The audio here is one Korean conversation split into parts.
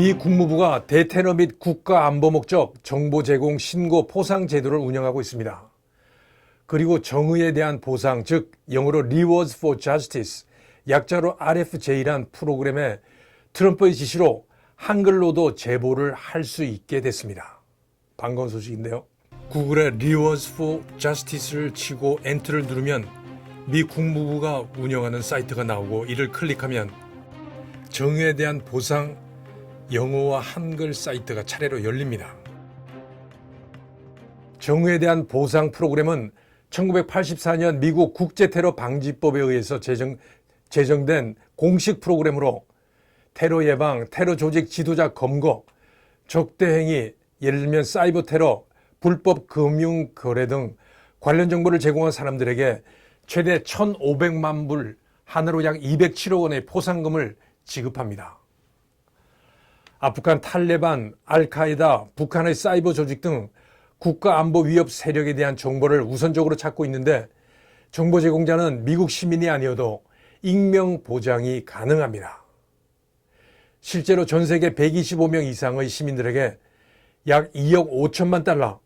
미 국무부가 대테러 및 국가 안보 목적 정보 제공 신고 포상 제도를 운영하고 있습니다. 그리고 정의에 대한 보상, 즉 영어로 Rewards for Justice, 약자로 RFJ란 프로그램에 트럼프의 지시로 한글로도 제보를 할 수 있게 됐습니다. 반가운 소식인데요. 구글에 Rewards for Justice를 치고 엔터를 누르면 미 국무부가 운영하는 사이트가 나오고 이를 클릭하면 정의에 대한 보상 영어와 한글 사이트가 차례로 열립니다. 정의에 대한 보상 프로그램은 1984년 미국 국제테러 방지법에 의해서 제정, 제정된 공식 프로그램으로 테러 예방, 테러 조직 지도자 검거, 적대 행위, 예를 들면 사이버 테러, 불법 금융 거래 등 관련 정보를 제공한 사람들에게 최대 1,500만 불, 하나로 약 207억 원의 포상금을 지급합니다. 아프간 탈레반, 알카에다, 북한의 사이버 조직 등 국가 안보 위협 세력에 대한 정보를 우선적으로 찾고 있는데 정보 제공자는 미국 시민이 아니어도 익명 보장이 가능합니다. 실제로 전 세계 125명 이상의 시민들에게 약 2억 5천만 달러,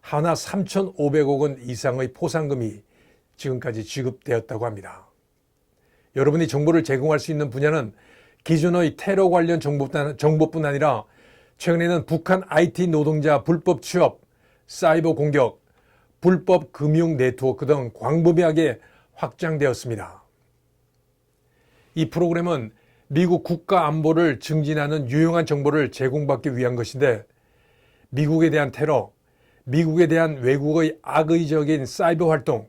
하나 3,500억 원 이상의 포상금이 지금까지 지급되었다고 합니다. 여러분이 정보를 제공할 수 있는 분야는 기존의 테러 관련 정보뿐, 아니라 최근에는 북한 IT 노동자 불법 취업, 사이버 공격, 불법 금융 네트워크 등 광범위하게 확장되었습니다. 이 프로그램은 미국 국가 안보를 증진하는 유용한 정보를 제공받기 위한 것인데 미국에 대한 테러, 미국에 대한 외국의 악의적인 사이버 활동,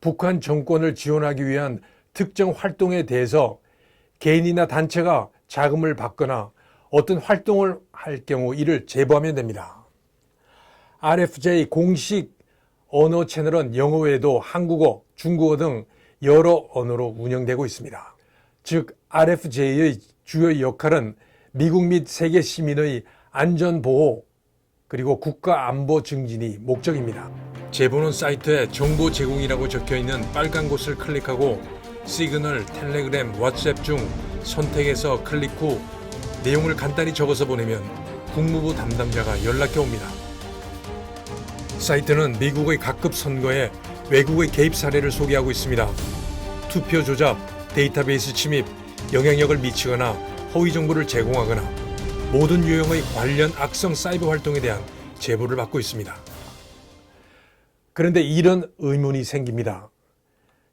북한 정권을 지원하기 위한 특정 활동에 대해서 개인이나 단체가 자금을 받거나 어떤 활동을 할 경우 이를 제보하면 됩니다. RFJ 공식 언어 채널은 영어 외에도 한국어, 중국어 등 여러 언어로 운영되고 있습니다. 즉 RFJ의 주요 역할은 미국 및 세계 시민의 안전 보호 그리고 국가 안보 증진이 목적입니다. 제보는 사이트에 정보 제공이라고 적혀 있는 빨간 곳을 클릭하고 시그널, 텔레그램, 왓츠앱 중 선택해서 클릭 후 내용을 간단히 적어서 보내면 국무부 담당자가 연락해 옵니다. 사이트는 미국의 각급 선거에 외국의 개입 사례를 소개하고 있습니다. 투표 조작, 데이터베이스 침입, 영향력을 미치거나 허위 정보를 제공하거나 모든 유형의 관련 악성 사이버 활동에 대한 제보를 받고 있습니다. 그런데 이런 의문이 생깁니다.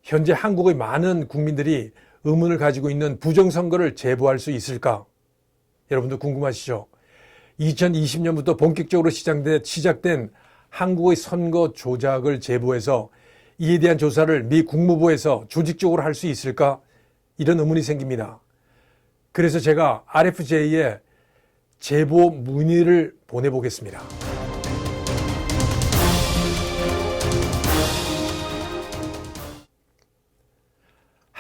현재 한국의 많은 국민들이 의문을 가지고 있는 부정선거를 제보할 수 있을까? 여러분들 궁금하시죠? 2020년부터 본격적으로 시작된 한국의 선거 조작을 제보해서 이에 대한 조사를 미 국무부에서 조직적으로 할 수 있을까? 이런 의문이 생깁니다. 그래서 제가 RFJ에 제보 문의를 보내보겠습니다.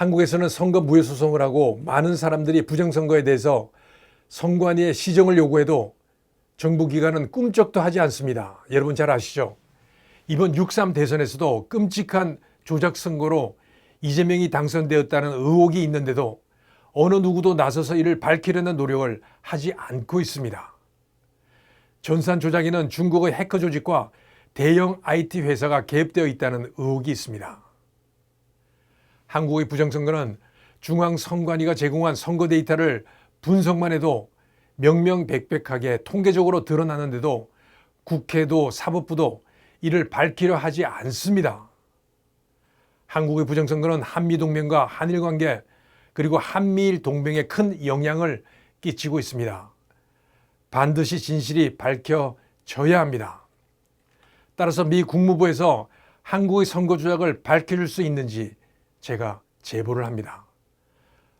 한국에서는 선거 무효 소송을 하고 많은 사람들이 부정선거에 대해서 선관위에 시정을 요구해도 정부 기관은 꿈쩍도 하지 않습니다. 여러분 잘 아시죠? 이번 6.3 대선에서도 끔찍한 조작 선거로 이재명이 당선되었다는 의혹이 있는데도 어느 누구도 나서서 이를 밝히려는 노력을 하지 않고 있습니다. 전산 조작에는 중국의 해커 조직과 대형 IT 회사가 개입되어 있다는 의혹이 있습니다. 한국의 부정선거는 중앙선관위가 제공한 선거 데이터를 분석만 해도 명명백백하게 통계적으로 드러나는데도 국회도 사법부도 이를 밝히려 하지 않습니다. 한국의 부정선거는 한미동맹과 한일관계 그리고 한미일 동맹에 큰 영향을 끼치고 있습니다. 반드시 진실이 밝혀져야 합니다. 따라서 미 국무부에서 한국의 선거 조작을 밝힐 수 있는지 제가 제보를 합니다.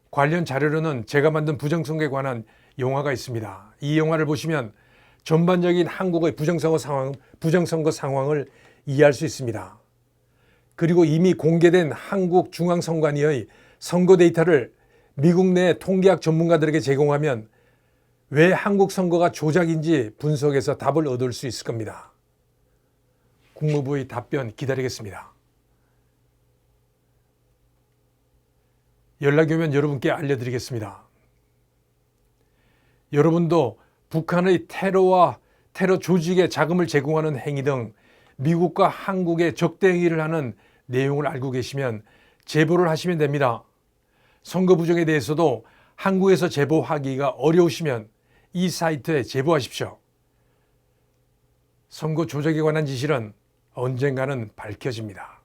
관련 자료로는 제가 만든 부정선거에 관한 영화가 있습니다. 이 영화를 보시면 전반적인 한국의 부정선거 상황, 부정선거 상황을 이해할 수 있습니다. 그리고 이미 공개된 한국 중앙선관위의 선거 데이터를 미국 내 통계학 전문가들에게 제공하면 왜 한국 선거가 조작인지 분석해서 답을 얻을 수 있을 겁니다. 국무부의 답변 기다리겠습니다. 연락이 오면 여러분께 알려드리겠습니다. 여러분도 북한의 테러와 테러 조직에 자금을 제공하는 행위 등 미국과 한국의 적대 행위를 하는 내용을 알고 계시면 제보를 하시면 됩니다. 선거 부정에 대해서도 한국에서 제보하기가 어려우시면 이 사이트에 제보하십시오. 선거 조작에 관한 진실은 언젠가는 밝혀집니다.